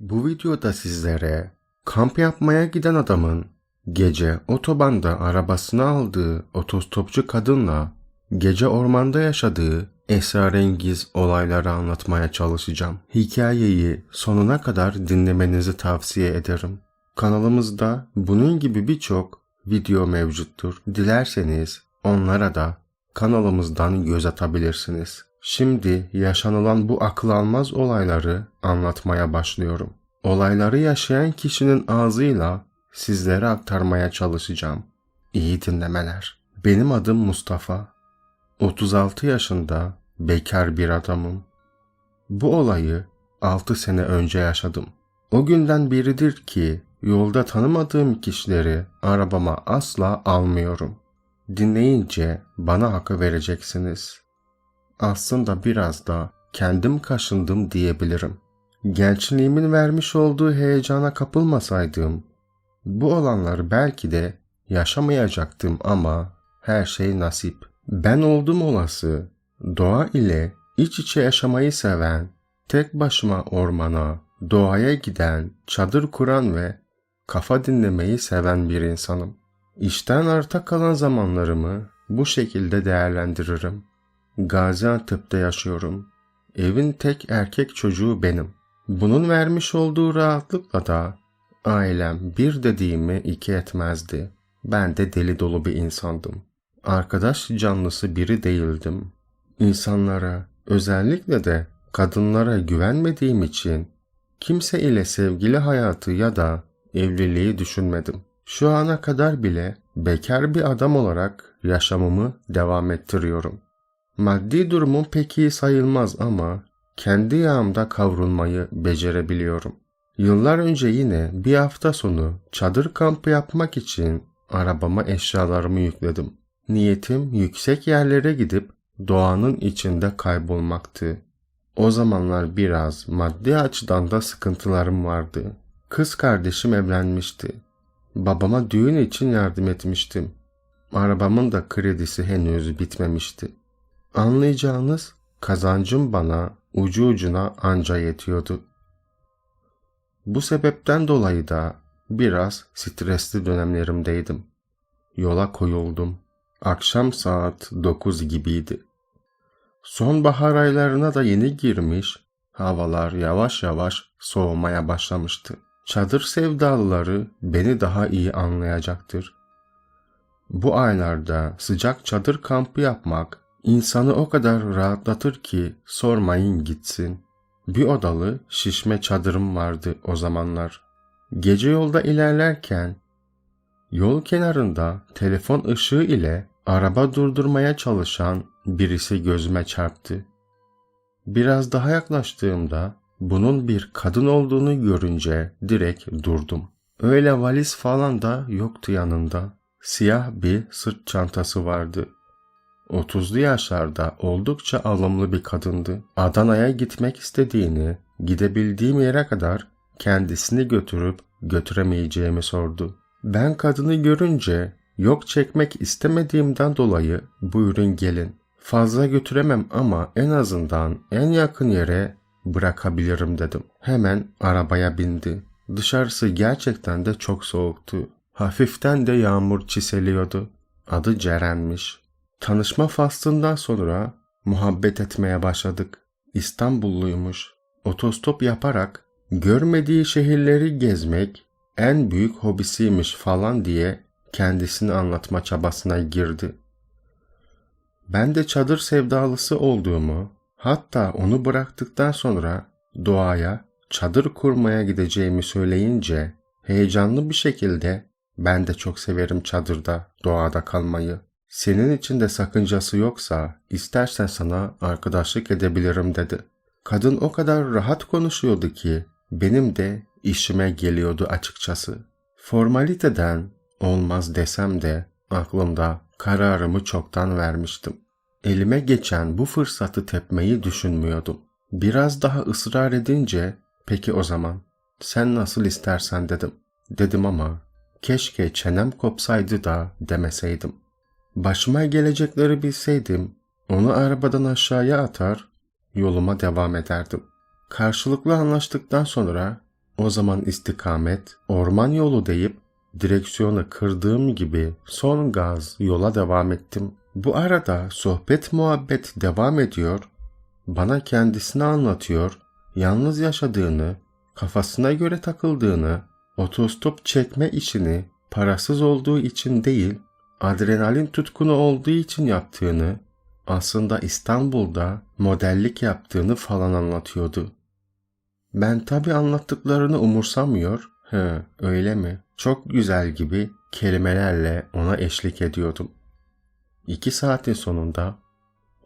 Bu videoda sizlere kamp yapmaya giden adamın gece otobanda arabasını aldığı otostopçu kadınla gece ormanda yaşadığı esrarengiz olayları anlatmaya çalışacağım. Hikayeyi sonuna kadar dinlemenizi tavsiye ederim. Kanalımızda bunun gibi birçok video mevcuttur. Dilerseniz onlara da kanalımızdan göz atabilirsiniz. Şimdi yaşanılan bu akıl almaz olayları anlatmaya başlıyorum. Olayları yaşayan kişinin ağzıyla sizlere aktarmaya çalışacağım. İyi dinlemeler. Benim adım Mustafa. 36 yaşında bekar bir adamım. Bu olayı 6 sene önce yaşadım. O günden beridir ki yolda tanımadığım kişileri arabama asla almıyorum. Dinleyince bana hakkı vereceksiniz. Aslında biraz da kendim kaşındım diyebilirim. Gençliğimin vermiş olduğu heyecana kapılmasaydım, bu olanları belki de yaşamayacaktım ama her şey nasip. Ben oldum olası, doğa ile iç içe yaşamayı seven, tek başıma ormana, doğaya giden, çadır kuran ve kafa dinlemeyi seven bir insanım. İşten arta kalan zamanlarımı bu şekilde değerlendiririm. Gaziantep'te yaşıyorum. Evin tek erkek çocuğu benim. Bunun vermiş olduğu rahatlıkla da ailem bir dediğimi iki etmezdi. Ben de deli dolu bir insandım. Arkadaş canlısı biri değildim. İnsanlara, özellikle de kadınlara güvenmediğim için kimse ile sevgili hayatı ya da evliliği düşünmedim. Şu ana kadar bile bekar bir adam olarak yaşamımı devam ettiriyorum. Maddi durumum pek iyi sayılmaz ama kendi yağımda kavrulmayı becerebiliyorum. Yıllar önce yine bir hafta sonu çadır kampı yapmak için arabama eşyalarımı yükledim. Niyetim yüksek yerlere gidip doğanın içinde kaybolmaktı. O zamanlar biraz maddi açıdan da sıkıntılarım vardı. Kız kardeşim evlenmişti. Babama düğün için yardım etmiştim. Arabamın da kredisi henüz bitmemişti. Anlayacağınız kazancım bana ucu ucuna anca yetiyordu. Bu sebepten dolayı da biraz stresli dönemlerimdeydim. Yola koyuldum. Akşam saat 9 gibiydi. Sonbahar aylarına da yeni girmiş, havalar yavaş yavaş soğumaya başlamıştı. Çadır sevdalıları beni daha iyi anlayacaktır. Bu aylarda sıcak çadır kampı yapmak insanı o kadar rahatlatır ki sormayın gitsin. Bir odalı şişme çadırım vardı o zamanlar. Gece yolda ilerlerken yol kenarında telefon ışığı ile araba durdurmaya çalışan birisi gözüme çarptı. Biraz daha yaklaştığımda bunun bir kadın olduğunu görünce direkt durdum. Öyle valiz falan da yoktu yanında. Siyah bir sırt çantası vardı. 30'lu yaşlarda oldukça alımlı bir kadındı. Adana'ya gitmek istediğini, gidebildiğim yere kadar kendisini götürüp götüremeyeceğimi sordu. Ben kadını görünce yok çekmek istemediğimden dolayı buyurun gelin. Fazla götüremem ama en azından en yakın yere bırakabilirim dedim. Hemen arabaya bindi. Dışarısı gerçekten de çok soğuktu. Hafiften de yağmur çiseliyordu. Adı Ceren'miş. Tanışma faslından sonra muhabbet etmeye başladık. İstanbulluymuş. Otostop yaparak görmediği şehirleri gezmek en büyük hobisiymiş falan diye kendisini anlatma çabasına girdi. Ben de çadır sevdalısı olduğumu, hatta onu bıraktıktan sonra doğaya çadır kurmaya gideceğimi söyleyince heyecanlı bir şekilde ben de çok severim çadırda, doğada kalmayı. Senin için de sakıncası yoksa istersen sana arkadaşlık edebilirim dedi. Kadın o kadar rahat konuşuyordu ki benim de işime geliyordu açıkçası. Formaliteden olmaz desem de aklımda kararımı çoktan vermiştim. Elime geçen bu fırsatı tepmeyi düşünmüyordum. Biraz daha ısrar edince peki o zaman sen nasıl istersen dedim. Dedim ama keşke çenem kopsaydı da demeseydim. Başıma gelecekleri bilseydim onu arabadan aşağıya atar yoluma devam ederdim. Karşılıklı anlaştıktan sonra O zaman istikamet orman yolu deyip direksiyonu kırdığım gibi son gaz yola devam ettim. Bu arada sohbet muhabbet devam ediyor. Bana kendisini anlatıyor. Yalnız yaşadığını, kafasına göre takıldığını, otostop çekme işini parasız olduğu için değil, adrenalin tutkunu olduğu için yaptığını, aslında İstanbul'da modellik yaptığını falan anlatıyordu. Ben tabi anlattıklarını umursamıyor. He, öyle mi? Çok güzel gibi kelimelerle ona eşlik ediyordum. İki saatin sonunda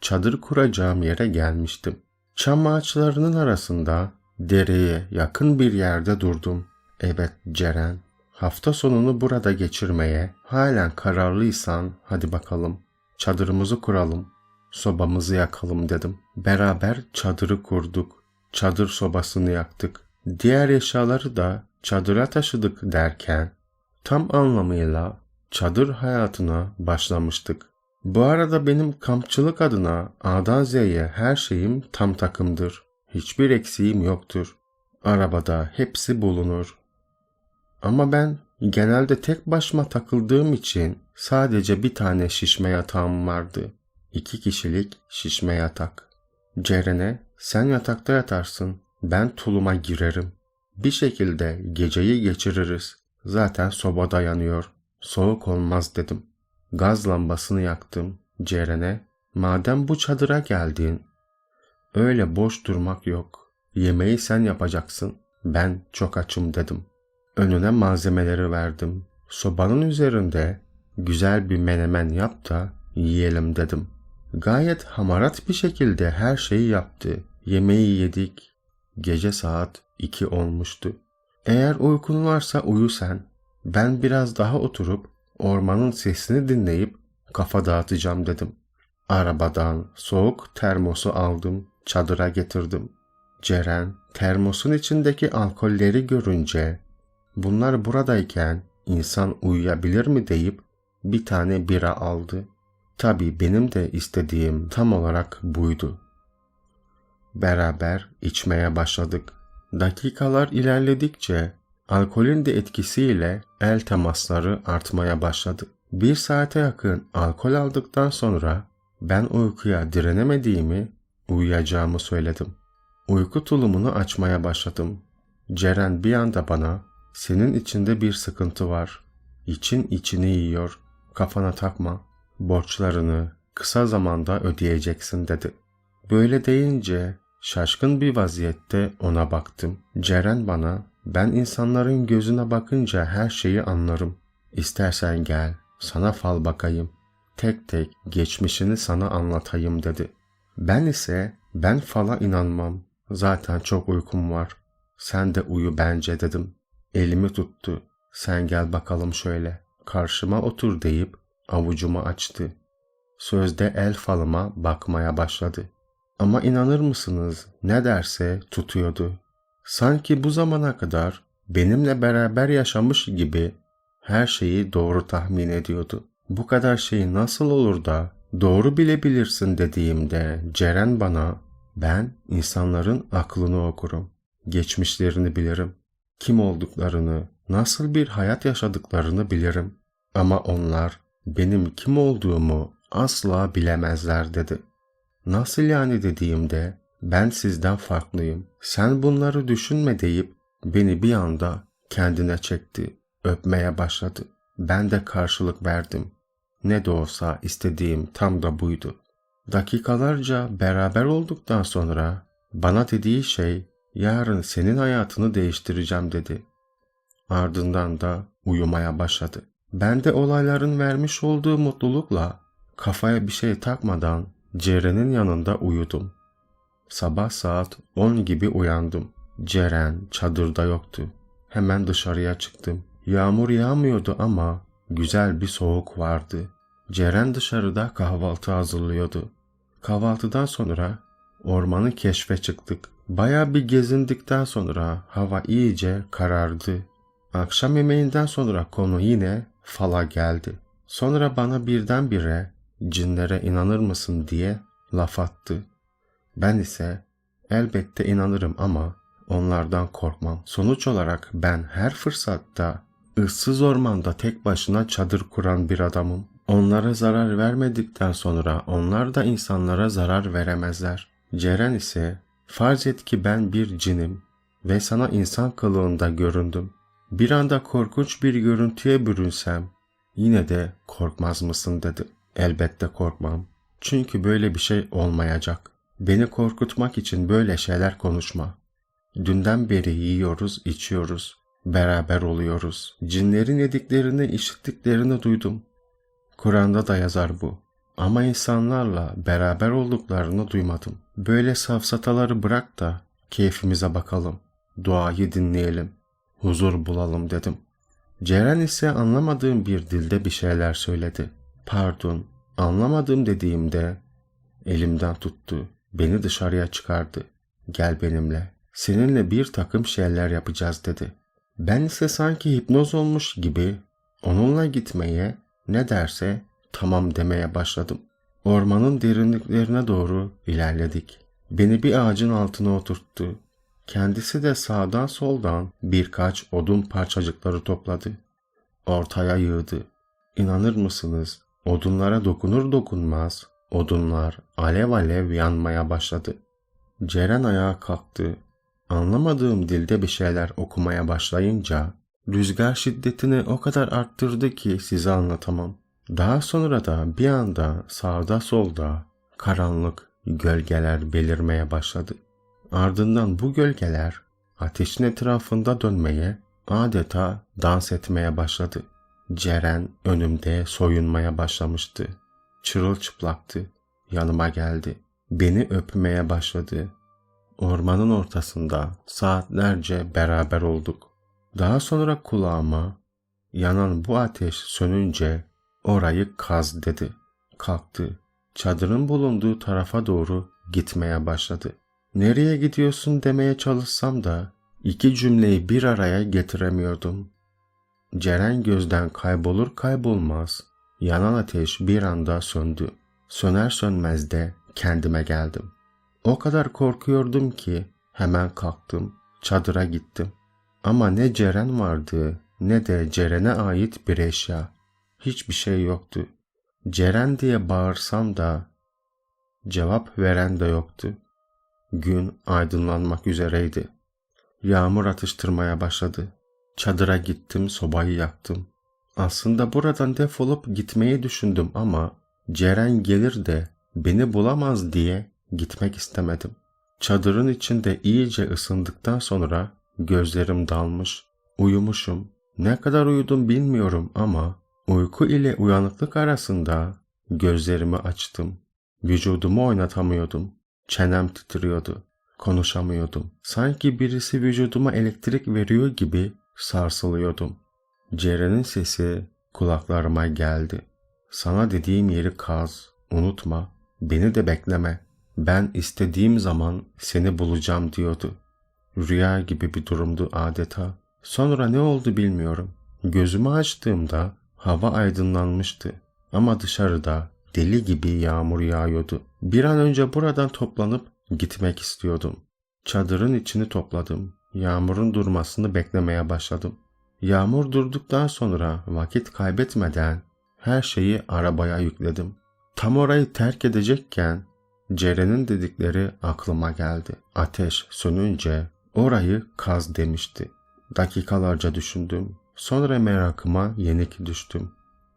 çadır kuracağım yere gelmiştim. Çam ağaçlarının arasında dereye yakın bir yerde durdum. Evet Ceren, hafta sonunu burada geçirmeye halen kararlıysan hadi bakalım. Çadırımızı kuralım, sobamızı yakalım dedim. Beraber çadırı kurduk. Çadır sobasını yaktık. Diğer eşyaları da çadıra taşıdık derken tam anlamıyla çadır hayatına başlamıştık. Bu arada benim kampçılık adına A'dan Z'ye her şeyim tam takımdır. Hiçbir eksiğim yoktur. Arabada hepsi bulunur. Ama ben genelde tek başıma takıldığım için sadece bir tane şişme yatağım vardı. İki kişilik şişme yatak. Ceren'e sen yatakta yatarsın, ben tuluma girerim. Bir şekilde geceyi geçiririz. Zaten soba dayanıyor. Soğuk olmaz dedim. Gaz lambasını yaktım. Ceren'e madem bu çadıra geldin, öyle boş durmak yok. Yemeği sen yapacaksın. Ben çok açım dedim. Önüne malzemeleri verdim. Sobanın üzerinde güzel bir menemen yap da yiyelim dedim. Gayet hamarat bir şekilde her şeyi yaptı. Yemeği yedik. Gece saat iki olmuştu. Eğer uykun varsa uyu sen. Ben biraz daha oturup ormanın sesini dinleyip kafa dağıtacağım dedim. Arabadan soğuk termosu aldım, çadıra getirdim. Ceren termosun içindeki alkolleri görünce bunlar buradayken insan uyuyabilir mi deyip bir tane bira aldı. Tabii benim de istediğim tam olarak buydu. Beraber içmeye başladık. Dakikalar ilerledikçe alkolün de etkisiyle el temasları artmaya başladı. Bir saate yakın alkol aldıktan sonra ben uykuya direnemediğimi, uyuyacağımı söyledim. Uyku tulumunu açmaya başladım. Ceren bir anda bana, senin içinde bir sıkıntı var. İçin içini yiyor. Kafana takma. Borçlarını kısa zamanda ödeyeceksin dedi. Böyle deyince şaşkın bir vaziyette ona baktım. Ceren bana ben insanların gözüne bakınca her şeyi anlarım. İstersen gel sana fal bakayım. Tek tek geçmişini sana anlatayım dedi. Ben ise ben fala inanmam. Zaten çok uykum var. Sen de uyu bence dedim. Elimi tuttu. Sen gel bakalım şöyle. Karşıma otur deyip avucumu açtı. Sözde el falıma bakmaya başladı. Ama inanır mısınız ne derse tutuyordu. Sanki bu zamana kadar benimle beraber yaşamış gibi her şeyi doğru tahmin ediyordu. Bu kadar şey nasıl olur da doğru bilebilirsin dediğimde Ceren bana ben insanların aklını okurum. Geçmişlerini bilirim. Kim olduklarını, nasıl bir hayat yaşadıklarını bilirim. Ama onlar benim kim olduğumu asla bilemezler dedi. Nasıl yani dediğimde ben sizden farklıyım. Sen bunları düşünme deyip beni bir anda kendine çekti. Öpmeye başladı. Ben de karşılık verdim. Ne de olsa istediğim tam da buydu. Dakikalarca beraber olduktan sonra bana dediği şey yarın senin hayatını değiştireceğim dedi. Ardından da uyumaya başladı. Ben de olayların vermiş olduğu mutlulukla kafaya bir şey takmadan Ceren'in yanında uyudum. Sabah saat 10 gibi uyandım. Ceren çadırda yoktu. Hemen dışarıya çıktım. Yağmur yağmıyordu ama güzel bir soğuk vardı. Ceren dışarıda kahvaltı hazırlıyordu. Kahvaltıdan sonra ormanı keşfe çıktık. Baya bir gezindikten sonra hava iyice karardı. Akşam yemeğinden sonra konu yine fala geldi. Sonra bana birdenbire cinlere inanır mısın diye laf attı. Ben ise elbette inanırım ama onlardan korkmam. Sonuç olarak ben her fırsatta ıssız ormanda tek başına çadır kuran bir adamım. Onlara zarar vermedikten sonra onlar da insanlara zarar veremezler. Ceren ise farz et ki ben bir cinim ve sana insan kılığında göründüm. Bir anda korkunç bir görüntüye bürünsem yine de korkmaz mısın dedi. Elbette korkmam. Çünkü böyle bir şey olmayacak. Beni korkutmak için böyle şeyler konuşma. Dünden beri yiyoruz, içiyoruz, beraber oluyoruz. Cinlerin yediklerini, işittiklerini duydum. Kur'an'da da yazar bu. Ama insanlarla beraber olduklarını duymadım. Böyle safsataları bırak da keyfimize bakalım. Duayı dinleyelim. Huzur bulalım dedim. Ceren ise anlamadığım bir dilde bir şeyler söyledi. Pardon, anlamadım dediğimde elimden tuttu. Beni dışarıya çıkardı. Gel benimle. Seninle bir takım şeyler yapacağız dedi. Ben ise sanki hipnoz olmuş gibi onunla gitmeye ne derse tamam demeye başladım. Ormanın derinliklerine doğru ilerledik. Beni bir ağacın altına oturttu. Kendisi de sağdan soldan birkaç odun parçacıkları topladı. Ortaya yığdı. İnanır mısınız? Odunlara dokunur dokunmaz odunlar alev alev yanmaya başladı. Ceren ayağa kalktı. Anlamadığım dilde bir şeyler okumaya başlayınca rüzgar şiddetini o kadar arttırdı ki size anlatamam. Daha sonra da bir anda sağda solda karanlık gölgeler belirmeye başladı. Ardından bu gölgeler ateşin etrafında dönmeye, adeta dans etmeye başladı. Ceren önümde soyunmaya başlamıştı. Çırılçıplaktı. Yanıma geldi. Beni öpmeye başladı. Ormanın ortasında saatlerce beraber olduk. Daha sonra kulağıma yanan bu ateş sönünce orayı kaz dedi. Kalktı. Çadırın bulunduğu tarafa doğru gitmeye başladı. Nereye gidiyorsun demeye çalışsam da iki cümleyi bir araya getiremiyordum. Ceren gözden kaybolur kaybolmaz yanan ateş bir anda söndü. Söner sönmez de kendime geldim. O kadar korkuyordum ki hemen kalktım, çadıra gittim. Ama ne Ceren vardı ne de Ceren'e ait bir eşya. Hiçbir şey yoktu. Ceren diye bağırsam da cevap veren de yoktu. Gün aydınlanmak üzereydi. Yağmur atıştırmaya başladı. Çadıra gittim, sobayı yaktım. Aslında buradan defolup gitmeyi düşündüm ama Ceren gelir de beni bulamaz diye gitmek istemedim. Çadırın içinde iyice ısındıktan sonra gözlerim dalmış, uyumuşum. Ne kadar uyudum bilmiyorum ama uyku ile uyanıklık arasında gözlerimi açtım. Vücudumu oynatamıyordum. Çenem titriyordu. Konuşamıyordum. Sanki birisi vücuduma elektrik veriyor gibi sarsılıyordum. Ceren'in sesi kulaklarıma geldi. Sana dediğim yeri kaz, unutma, beni de bekleme. Ben istediğim zaman seni bulacağım diyordu. Rüya gibi bir durumdu adeta. Sonra ne oldu bilmiyorum. Gözümü açtığımda hava aydınlanmıştı. Ama dışarıda deli gibi yağmur yağıyordu. Bir an önce buradan toplanıp gitmek istiyordum. Çadırın içini topladım. Yağmurun durmasını beklemeye başladım. Yağmur durduktan sonra vakit kaybetmeden her şeyi arabaya yükledim. Tam orayı terk edecekken Ceren'in dedikleri aklıma geldi. Ateş sönünce orayı kaz demişti. Dakikalarca düşündüm. Sonra merakıma yenik düştüm.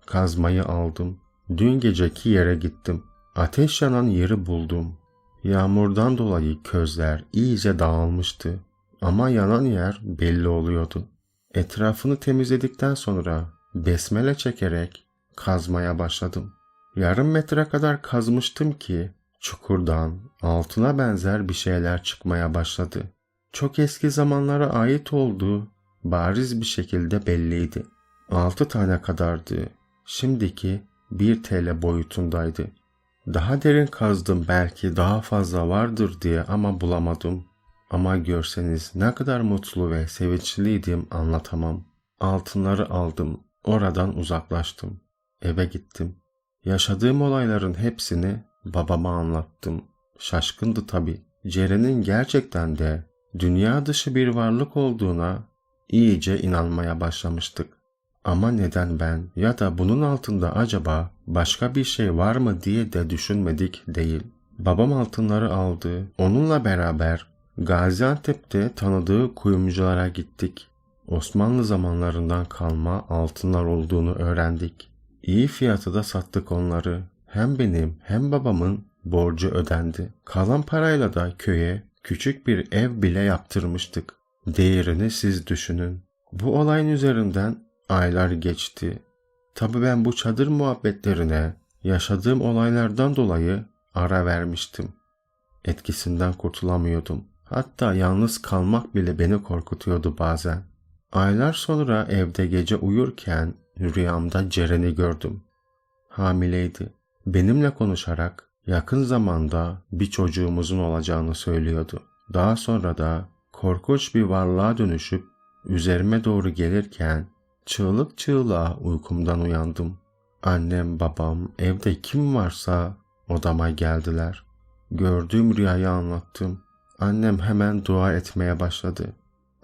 Kazmayı aldım. Dün geceki yere gittim. Ateş yanan yeri buldum. Yağmurdan dolayı közler iyice dağılmıştı. Ama yanan yer belli oluyordu. Etrafını temizledikten sonra besmele çekerek kazmaya başladım. Yarım metre kadar kazmıştım ki çukurdan altına benzer bir şeyler çıkmaya başladı. Çok eski zamanlara ait olduğu bariz bir şekilde belliydi. Altı tane kadardı. Şimdiki bir TL boyutundaydı. Daha derin kazdım belki daha fazla vardır diye ama bulamadım. Ama görseniz ne kadar mutlu ve sevinçliydim anlatamam. Altınları aldım. Oradan uzaklaştım. Eve gittim. Yaşadığım olayların hepsini babama anlattım. Şaşkındı tabi. Ceren'in gerçekten de dünya dışı bir varlık olduğuna iyice inanmaya başlamıştık. Ama neden ben ya da bunun altında acaba başka bir şey var mı diye de düşünmedik değil. Babam altınları aldı. Onunla beraber Gaziantep'te tanıdığı kuyumculara gittik. Osmanlı zamanlarından kalma altınlar olduğunu öğrendik. İyi fiyatı da sattık onları. Hem benim hem babamın borcu ödendi. Kalan parayla da köye küçük bir ev bile yaptırmıştık. Değerini siz düşünün. Bu olayın üzerinden aylar geçti. Tabi ben bu çadır muhabbetlerine yaşadığım olaylardan dolayı ara vermiştim. Etkisinden kurtulamıyordum. Hatta yalnız kalmak bile beni korkutuyordu bazen. Aylar sonra evde gece uyurken rüyamda Ceren'i gördüm. Hamileydi. Benimle konuşarak yakın zamanda bir çocuğumuzun olacağını söylüyordu. Daha sonra da korkunç bir varlığa dönüşüp üzerime doğru gelirken çığlık çığlığa uykumdan uyandım. Annem, babam, evde kim varsa odama geldiler. Gördüğüm rüyayı anlattım. Annem hemen dua etmeye başladı.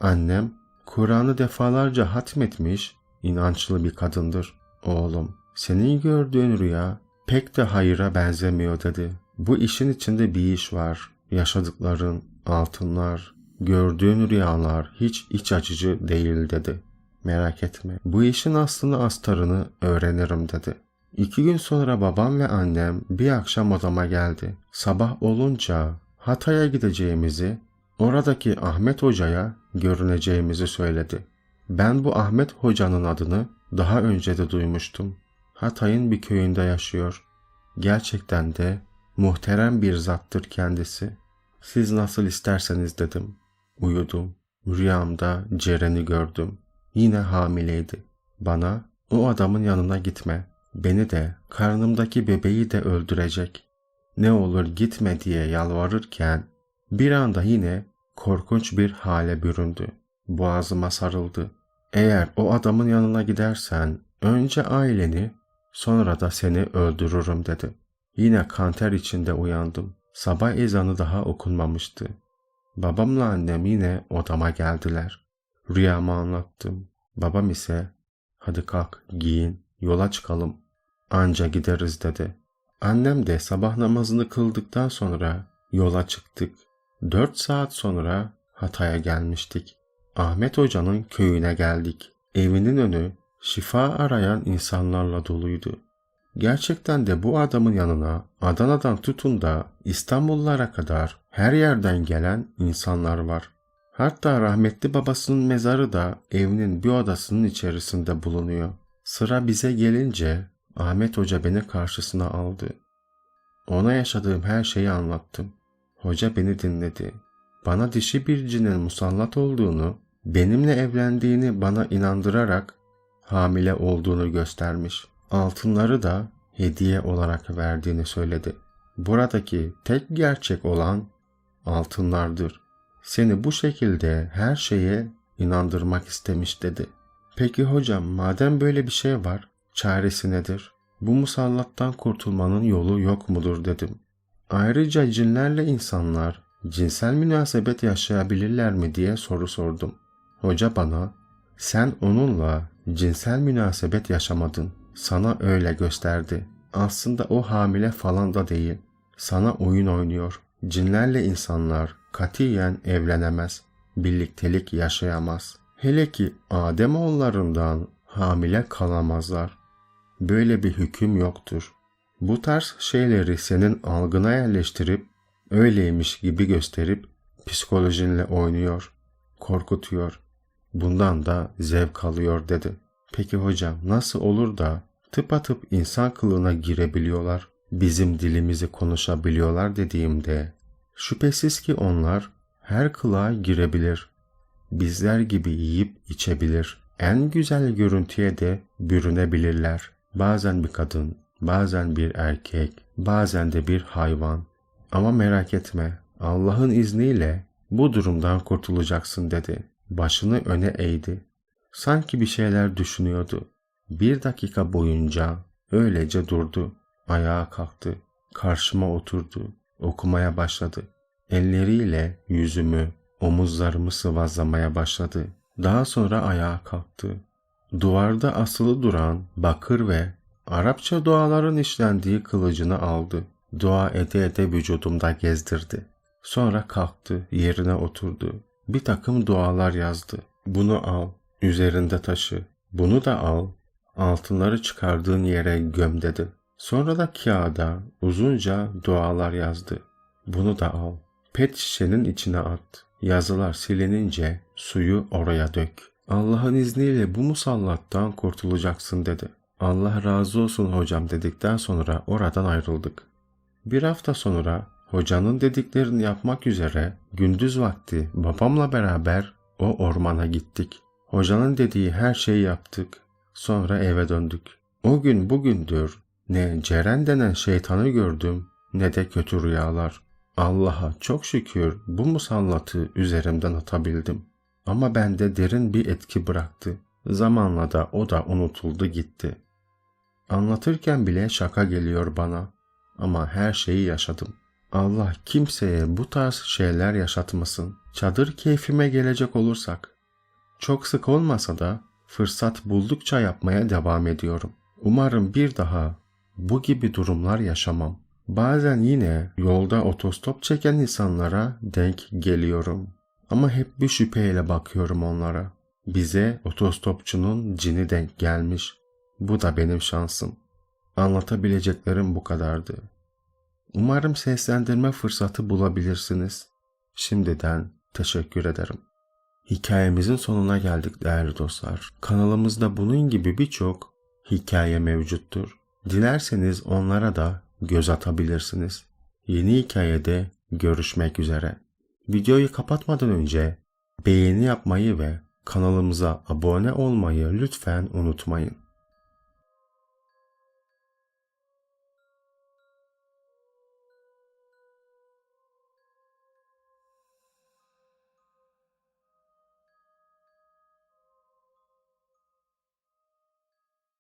Annem Kur'an'ı defalarca hatmetmiş, inançlı bir kadındır. Oğlum, senin gördüğün rüya pek de hayıra benzemiyor dedi. Bu işin içinde bir iş var. Yaşadıkların, altınlar, gördüğün rüyalar hiç iç açıcı değil dedi. Merak etme, bu işin aslını astarını öğrenirim dedi. İki gün sonra babam ve annem bir akşam odama geldi. Sabah olunca Hatay'a gideceğimizi, oradaki Ahmet Hoca'ya görüneceğimizi söyledi. Ben bu Ahmet Hoca'nın adını daha önce de duymuştum. Hatay'ın bir köyünde yaşıyor. Gerçekten de muhterem bir zattır kendisi. Siz nasıl isterseniz dedim. Uyudum. Rüyamda Ceren'i gördüm. Yine hamileydi. Bana o adamın yanına gitme. Beni de karnımdaki bebeği de öldürecek. Ne olur gitme diye yalvarırken bir anda yine korkunç bir hale büründü. Boğazıma sarıldı. Eğer o adamın yanına gidersen önce aileni sonra da seni öldürürüm dedi. Yine kanter içinde uyandım. Sabah ezanı daha okunmamıştı. Babamla annem yine odama geldiler. Rüyamı anlattım. Babam ise hadi kalk giyin yola çıkalım anca gideriz dedi. Annem de sabah namazını kıldıktan sonra yola çıktık. Dört saat sonra Hatay'a gelmiştik. Ahmet Hoca'nın köyüne geldik. Evinin önü şifa arayan insanlarla doluydu. Gerçekten de bu adamın yanına Adana'dan tutun da İstanbullara kadar her yerden gelen insanlar var. Hatta rahmetli babasının mezarı da evinin bir odasının içerisinde bulunuyor. Sıra bize gelince Ahmet Hoca beni karşısına aldı. Ona yaşadığım her şeyi anlattım. Hoca beni dinledi. Bana dişi bir cinin musallat olduğunu, benimle evlendiğini bana inandırarak hamile olduğunu göstermiş. Altınları da hediye olarak verdiğini söyledi. Buradaki tek gerçek olan altınlardır. Seni bu şekilde her şeye inandırmak istemiş dedi. Peki hocam madem böyle bir şey var, çaresi nedir? Bu musallattan kurtulmanın yolu yok mudur dedim. Ayrıca cinlerle insanlar cinsel münasebet yaşayabilirler mi diye soru sordum. Hoca bana sen onunla cinsel münasebet yaşamadın. Sana öyle gösterdi. Aslında o hamile falan da değil. Sana oyun oynuyor. Cinlerle insanlar katiyen evlenemez. Birliktelik yaşayamaz. Hele ki Adem oğullarından hamile kalamazlar. Böyle bir hüküm yoktur. Bu tarz şeyleri senin algına yerleştirip öyleymiş gibi gösterip psikolojinle oynuyor, korkutuyor. Bundan da zevk alıyor dedi. Peki hocam nasıl olur da tıpatıp insan kılığına girebiliyorlar, bizim dilimizi konuşabiliyorlar dediğimde şüphesiz ki onlar her kılığa girebilir. Bizler gibi yiyip içebilir. En güzel görüntüye de bürünebilirler. Bazen bir kadın, bazen bir erkek, bazen de bir hayvan. Ama merak etme, Allah'ın izniyle bu durumdan kurtulacaksın dedi. Başını öne eğdi. Sanki bir şeyler düşünüyordu. Bir dakika boyunca öylece durdu. Ayağa kalktı. Karşıma oturdu. Okumaya başladı. Elleriyle yüzümü, Omuzlarımı sıvazlamaya başladı. Daha sonra ayağa kalktı. Duvarda asılı duran bakır ve Arapça duaların işlendiği kılıcını aldı. Dua ede ede vücudumda gezdirdi. Sonra kalktı, yerine oturdu. Bir takım dualar yazdı. Bunu al, üzerinde taşı. Bunu da al, altınları çıkardığın yere göm dedi. Sonra da kağıda uzunca dualar yazdı. Bunu da al, pet şişenin içine at. Yazılar silinince suyu oraya dök. Allah'ın izniyle bu musallattan kurtulacaksın dedi. Allah razı olsun hocam dedikten sonra oradan ayrıldık. Bir hafta sonra hocanın dediklerini yapmak üzere gündüz vakti babamla beraber o ormana gittik. Hocanın dediği her şeyi yaptık. Sonra eve döndük. O gün bugündür ne Ceren denen şeytanı gördüm ne de kötü rüyalar. Allah'a çok şükür bu musallatı üzerimden atabildim. Ama bende derin bir etki bıraktı. Zamanla da o da unutuldu gitti. Anlatırken bile şaka geliyor bana. Ama her şeyi yaşadım. Allah kimseye bu tarz şeyler yaşatmasın. Çadır keyfime gelecek olursak. Çok sık olmasa da fırsat buldukça yapmaya devam ediyorum. Umarım bir daha bu gibi durumlar yaşamam. Bazen yine yolda otostop çeken insanlara denk geliyorum. Ama hep bir şüpheyle bakıyorum onlara. Bize otostopçunun cini denk gelmiş. Bu da benim şansım. Anlatabileceklerim bu kadardı. Umarım seslendirme fırsatı bulabilirsiniz. Şimdiden teşekkür ederim. Hikayemizin sonuna geldik değerli dostlar. Kanalımızda bunun gibi birçok hikaye mevcuttur. Dilerseniz onlara da göz atabilirsiniz. Yeni hikayede görüşmek üzere. Videoyu kapatmadan önce beğeni yapmayı ve kanalımıza abone olmayı lütfen unutmayın.